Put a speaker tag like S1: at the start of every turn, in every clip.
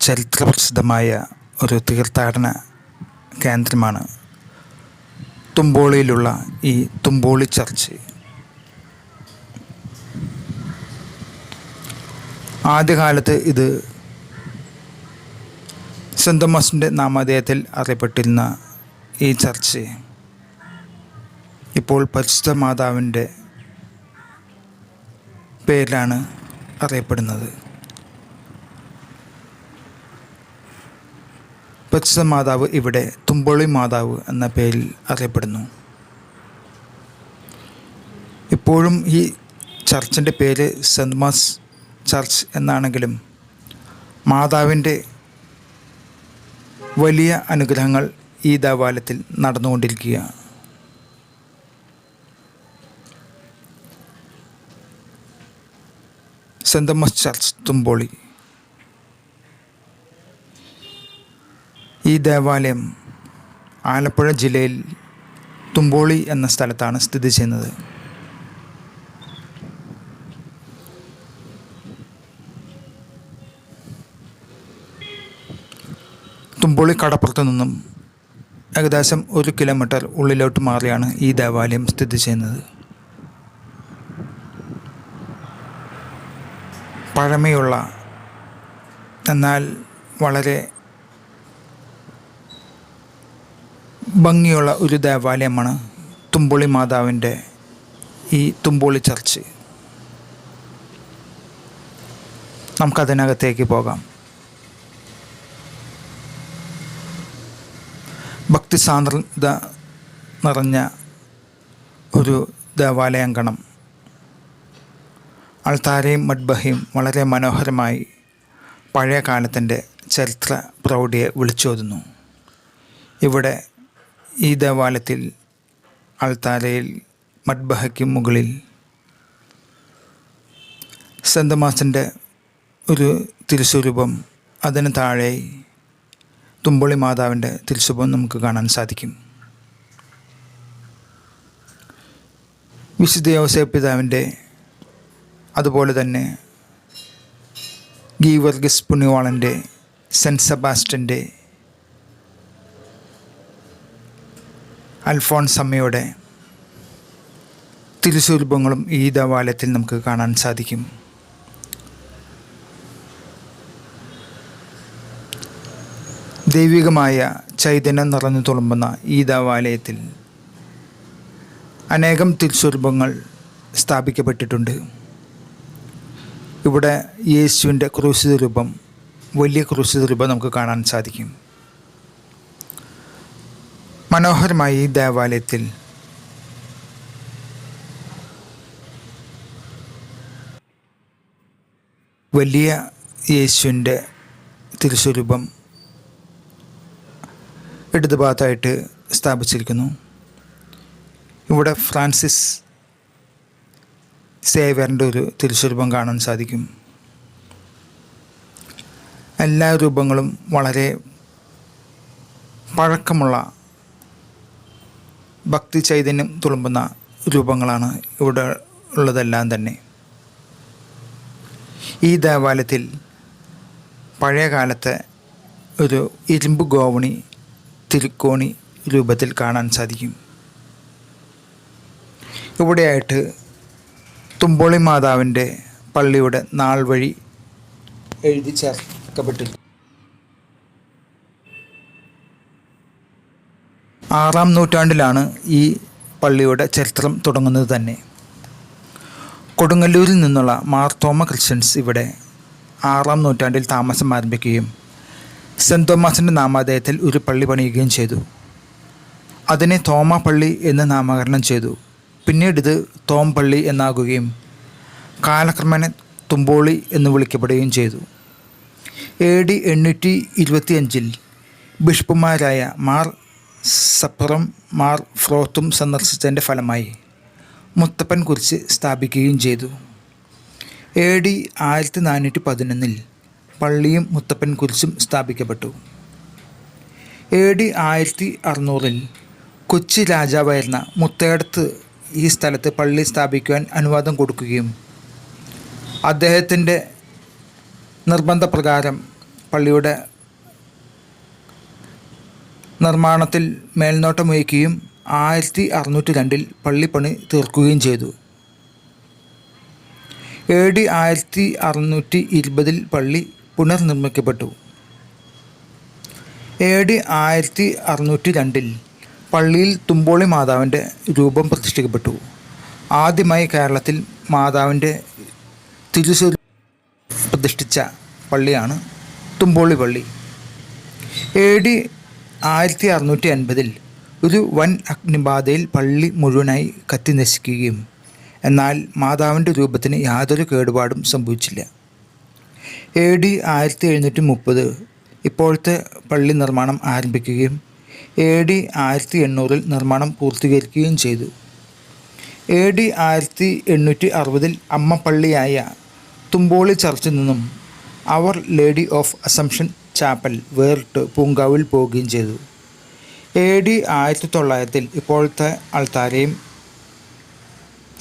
S1: ചരിത്രപ്രസിദ്ധമായ ഒരു തീർത്ഥാടന കേന്ദ്രമാണ് തുമ്പോളിയിലുള്ള ഈ തുമ്പോളി ചർച്ച്. ആദ്യകാലത്ത് ഇത് സെന്റ് തോമസിന്റെ നാമധേയത്തിൽ അറിയപ്പെട്ടിരുന്ന ഈ ചർച്ച് ഇപ്പോൾ പരിശുദ്ധ മാതാവിന്റെ പേരിലാണ് അറിയപ്പെടുന്നത്. പരിശുദ്ധ മാതാവ് ഇവിടെ തുമ്പൊളി മാതാവ് എന്ന പേരിൽ അറിയപ്പെടുന്നു. ഇപ്പോഴും ഈ ചർച്ചിന്റെ പേര് സെന്റ് മാസ് ചർച്ച് എന്നാണെങ്കിലും മാതാവിന്റെ വലിയ അനുഗ്രഹങ്ങൾ ഈ ദേവാലയത്തിൽ നടന്നുകൊണ്ടിരിക്കുകയാണ് സെന്റ് തോമസ് ചർച്ച് തുമ്പോളി ഈ ദേവാലയം ആലപ്പുഴ ജില്ലയിൽ തുമ്പോളി എന്ന സ്ഥലത്താണ് സ്ഥിതി ചെയ്യുന്നത്. തുമ്പോളി കടപ്പുറത്ത് നിന്നും ഏകദേശം ഒരു കിലോമീറ്റർ ഉള്ളിലോട്ട് മാറിയാണ് ഈ ദേവാലയം സ്ഥിതി ചെയ്യുന്നത്. പഴമയുള്ള എന്നാൽ വളരെ ഭംഗിയുള്ള ഒരു ദേവാലയമാണ് തുമ്പുളി മാതാവിന്റെ ഈ തുമ്പോളി ചർച്ച്. നമുക്കതിനകത്തേക്ക് പോകാം. ഭക്തി സാന്ദ്രത നിറഞ്ഞ ഒരു ദേവാലയാങ്കണം. അൾത്താരയും മഡ്ബഹയും വളരെ മനോഹരമായി പഴയ കാലത്തിന്റെ ചരിത്ര പ്രൗഢിയെ വിളിച്ചോതുന്നു. ഇവിടെ ഈ ദേവാലയത്തിൽ അൾത്താരയിൽ മഡ്ബഹയ്ക്ക് മുകളിൽ സെന്തമാസിന്റെ ഒരു തിരുസ്വരൂപം അതിന് താഴെ തുമ്പളി മാതാവിന്റെ തിരുസ്വരൂപം നമുക്ക് കാണാൻ സാധിക്കും. വിശുദ്ധ യോസേ പിതാവിന്റെ അതുപോലെ തന്നെ ഗീവർഗസ് പുണ്യവാളന്റെ സെന്റ് സെബാസ്റ്റന്റെ അൽഫോൺസ് അമ്മയുടെ തിരുസ്വരൂപങ്ങളും ഈ ദേവാലയത്തിൽ നമുക്ക് കാണാൻ സാധിക്കും. ദൈവികമായ ചൈതന്യം നിറഞ്ഞു തുളുമ്പുന്ന ഈ ദേവാലയത്തിൽ അനേകം തിരുസ്വരൂപങ്ങൾ സ്ഥാപിക്കപ്പെട്ടിട്ടുണ്ട്. ഇവിടെ യേശുവിന്റെ ക്രൂശിത രൂപം വലിയ ക്രൂശിത രൂപം നമുക്ക് കാണാൻ സാധിക്കും. മനോഹരമായ ഈ ദേവാലയത്തിൽ. വലിയ യേശുവിന്റെ തിരുസ്വരൂപം ഇടതുഭാഗത്തായിട്ട് സ്ഥാപിച്ചിരിക്കുന്നു. ഇവിടെ ഫ്രാൻസിസ് സേവറിന്റെ ഒരു തിരുസ്വരൂപം കാണാൻ സാധിക്കും. എല്ലാ രൂപങ്ങളും വളരെ പഴക്കമുള്ള ഭക്തി ചൈതന്യം തുളുമ്പുന്ന രൂപങ്ങളാണ് ഇവിടെ ഉള്ളതെല്ലാം തന്നെ. ഈ ദേവാലയത്തിൽ പഴയ കാലത്തെ ഒരു ഇരുമ്പ് ഗോവണി തിരുക്കോണി രൂപത്തിൽ കാണാൻ സാധിക്കും. ഇവിടെയായിട്ട് തുമ്പോളി മാതാവിന്റെ പള്ളിയുടെ നാൾ വഴി എഴുതി ആറാം നൂറ്റാണ്ടിലാണ് ഈ പള്ളിയുടെ ചരിത്രം തുടങ്ങുന്നത് തന്നെ. കൊടുങ്ങല്ലൂരിൽ നിന്നുള്ള മാർത്തോമ ക്രിസ്ത്യൻസ് ഇവിടെ ആറാം നൂറ്റാണ്ടിൽ താമസം ആരംഭിക്കുകയും സെന്റ് തോമസിന്റെ നാമാദേയത്തിൽ ഒരു പള്ളി പണിയുകയും ചെയ്തു. അതിനെ തോമ പള്ളി എന്ന് നാമകരണം ചെയ്തു. പിന്നീട് ഇത് തോം പള്ളി എന്നാകുകയും കാലക്രമേണ തുമ്പോളി എന്ന് വിളിക്കപ്പെടുകയും ചെയ്തു. എ ഡി എണ്ണൂറ്റി ഇരുപത്തിയഞ്ചിൽ ബിഷപ്പുമാരായ മാർ സപ്പറും മാർ ഫ്രോത്തും സന്ദർശിച്ചതിന്റെ ഫലമായി മുത്തപ്പൻ കുറിച്ച് സ്ഥാപിക്കുകയും ചെയ്തു. എ ഡി ആയിരത്തി നാനൂറ്റി പതിനൊന്നിൽ പള്ളിയും മുത്തപ്പൻ കുരിശും സ്ഥാപിക്കപ്പെട്ടു. എ ഡി ആയിരത്തി അറുന്നൂറിൽ കൊച്ചി രാജാവായിരുന്ന മുത്തേടത്ത് ഈ സ്ഥലത്ത് പള്ളി സ്ഥാപിക്കുവാൻ അനുവാദം കൊടുക്കുകയും അദ്ദേഹത്തിന്റെ നിർബന്ധപ്രകാരം പള്ളിയുടെ നിർമ്മാണത്തിൽ മേൽനോട്ടം വഹിക്കുകയും ആയിരത്തി അറുന്നൂറ്റി രണ്ടിൽ പള്ളിപ്പണി തീർക്കുകയും ചെയ്തു. എ ഡി ആയിരത്തി അറുന്നൂറ്റി ഇരുപതിൽ പള്ളി പുനർനിർമ്മിക്കപ്പെട്ടു. എ ഡി ആയിരത്തി അറുന്നൂറ്റി രണ്ടിൽ പള്ളിയിൽ തുമ്പോളി മാതാവിന്റെ രൂപം പ്രതിഷ്ഠിക്കപ്പെട്ടു. ആദ്യമായി കേരളത്തിൽ മാതാവിന്റെ തിരുസ്വരൂപം പ്രതിഷ്ഠിച്ച പള്ളിയാണ് തുമ്പോളി പള്ളി. എ ഡി ആയിരത്തി അറുന്നൂറ്റി അൻപതിൽ ഒരു വൻ അഗ്നിബാധയിൽ പള്ളി മുഴുവനായി കത്തി നശിക്കുകയും എന്നാൽ മാതാവിന്റെ രൂപത്തിന് യാതൊരു കേടുപാടും സംഭവിച്ചില്ല. എ ഡി ആയിരത്തി എഴുന്നൂറ്റി മുപ്പത് ഇപ്പോഴത്തെ പള്ളി നിർമ്മാണം ആരംഭിക്കുകയും എ ഡി ആയിരത്തി എണ്ണൂറിൽ നിർമ്മാണം പൂർത്തീകരിക്കുകയും ചെയ്തു. എ ഡി ആയിരത്തി എണ്ണൂറ്റി അറുപതിൽ അമ്മ പള്ളിയായ തുമ്പോളി ചർച്ചിൽ നിന്നും അവർ ലേഡി ഓഫ് അസംഷൻ ചാപ്പൽ വേറിട്ട് പൂങ്കാവിൽ പോവുകയും ചെയ്തു. എ ഡി ആയിരത്തി തൊള്ളായിരത്തിൽ ഇപ്പോഴത്തെ അൾത്താരയും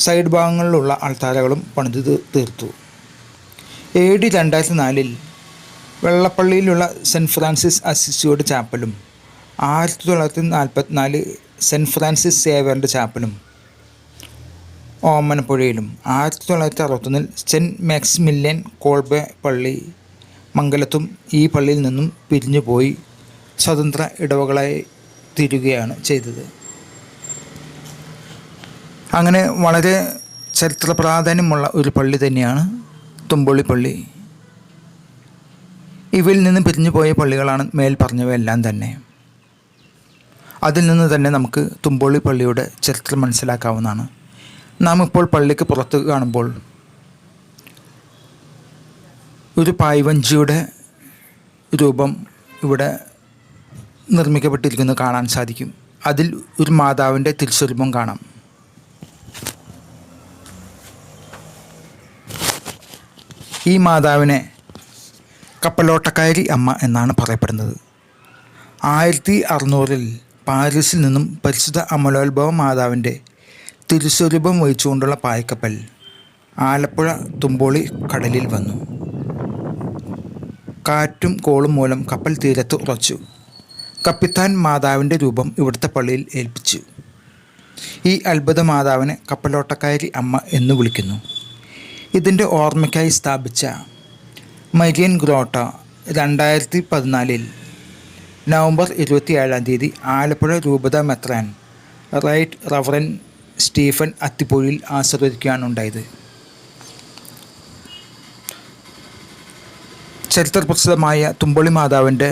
S1: സൈഡ് ഭാഗങ്ങളിലുള്ള അൾത്താരകളും പണിത് തീർത്തു. എ ഡി രണ്ടായിരത്തി നാലിൽ വെള്ളപ്പള്ളിയിലുള്ള സെന്റ് ഫ്രാൻസിസ് അസിസിയോട് ചാപ്പലും ആയിരത്തി തൊള്ളായിരത്തി നാൽപ്പത്തിനാല് സെന്റ് ഫ്രാൻസിസ് സേവറിന്റെ ചാപ്പലും ഓമനപ്പുഴയിലും ആയിരത്തി തൊള്ളായിരത്തി അറുപത്തൊന്നിൽ സെന്റ് മാക്സിമില്യൻ കോൾബെ പള്ളി മംഗലത്തും ഈ പള്ളിയിൽ നിന്നും പിരിഞ്ഞുപോയി സ്വതന്ത്ര ഇടവകളായി തീരുകയാണ് ചെയ്തത്. അങ്ങനെ വളരെ ചരിത്ര പ്രാധാന്യമുള്ള ഒരു പള്ളി തന്നെയാണ് തുമ്പൊള്ളി പള്ളി. ഇവയിൽ നിന്ന് പിരിഞ്ഞു പോയ പള്ളികളാണ് മേൽ പറഞ്ഞവയെല്ലാം തന്നെ. അതിൽ നിന്ന് തന്നെ നമുക്ക് തുമ്പോളി പള്ളിയുടെ ചരിത്രം മനസ്സിലാക്കാവുന്നതാണ്. നാം ഇപ്പോൾ പള്ളിക്ക് പുറത്ത് കാണുമ്പോൾ ഒരു പായ്വഞ്ചിയുടെ രൂപം ഇവിടെ നിർമ്മിക്കപ്പെട്ടിരിക്കുന്നത് കാണാൻ സാധിക്കും. അതിൽ ഒരു മാതാവിന്റെ തിരിച്ചുരൂപം കാണാം. ഈ മാതാവിനെ കപ്പലോട്ടക്കാരി അമ്മ എന്നാണ് പറയപ്പെടുന്നത്. ആയിരത്തി അറുന്നൂറിൽ പാരീസിൽ നിന്നും പരിശുദ്ധ അമലോത്ഭവ മാതാവിന്റെ തിരുസ്വരൂപം വഹിച്ചുകൊണ്ടുള്ള പായ്ക്കപ്പൽ ആലപ്പുഴ തുമ്പോളി കടലിൽ വന്നു. കാറ്റും കോളും മൂലം കപ്പൽ തീരത്ത് ഉറച്ചു. കപ്പിത്താൻ മാതാവിന്റെ രൂപം ഇവിടുത്തെ പള്ളിയിൽ ഏൽപ്പിച്ചു. ഈ അത്ഭുത മാതാവിനെ കപ്പലോട്ടക്കാരി അമ്മ എന്ന് വിളിക്കുന്നു. ഇതിന്റെ ഓർമ്മയ്ക്കായി സ്ഥാപിച്ച മരിയൻ ഗ്രോട്ട രണ്ടായിരത്തി പതിനാലിൽ നവംബർ ഇരുപത്തിയേഴാം തീയതി ആലപ്പുഴ രൂപത മെത്രാൻ റൈറ്റ് റവറൻ സ്റ്റീഫൻ അത്തിപ്പൊഴിയിൽ ആശീർവദിക്കുകയാണ് ഉണ്ടായത് ചരിത്രപ്രസിദ്ധമായ തുമ്പളി മാതാവിന്റെ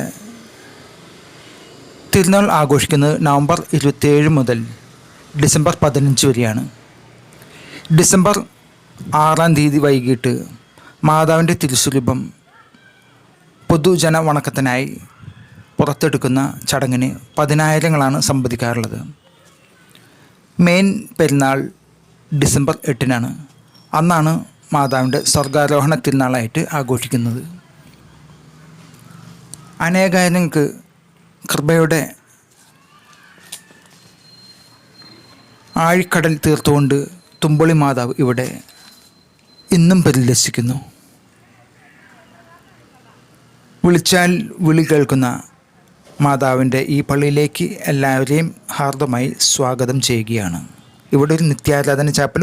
S1: തിരുനാൾ ആഘോഷിക്കുന്നത് നവംബർ ഇരുപത്തിയേഴ് മുതൽ ഡിസംബർ പതിനഞ്ച് വരെയാണ്. ഡിസംബർ ആറാം തീയതി വൈകിട്ട് മാതാവിന്റെ തിരുസ്വരൂപം പൊതുജന വണക്കത്തിനായി പുറത്തെടുക്കുന്ന ചടങ്ങിന് പതിനായിരങ്ങളാണ് സംബന്ധിക്കാറുള്ളത്. മെയിൻ പെരുന്നാൾ ഡിസംബർ എട്ടിനാണ്. അന്നാണ് മാതാവിന്റെ സ്വർഗാരോഹണ തിരുനാളായിട്ട് ആഘോഷിക്കുന്നത്. അനേകായിരങ്ങൾക്ക് കൃപയുടെ ആഴിക്കടൽ തീർത്തുകൊണ്ട് തുമ്പളി മാതാവ് ഇവിടെ ഇന്നും പരിലസിക്കുന്നു വിളിച്ചാൽ വിളി കേൾക്കുന്ന മാതാവിന്റെ ഈ പള്ളിയിലേക്ക് എല്ലാവരെയും ഹാർദമായി സ്വാഗതം ചെയ്യുകയാണ്. ഇവിടെ ഒരു നിത്യാരാധന ചാപ്പലും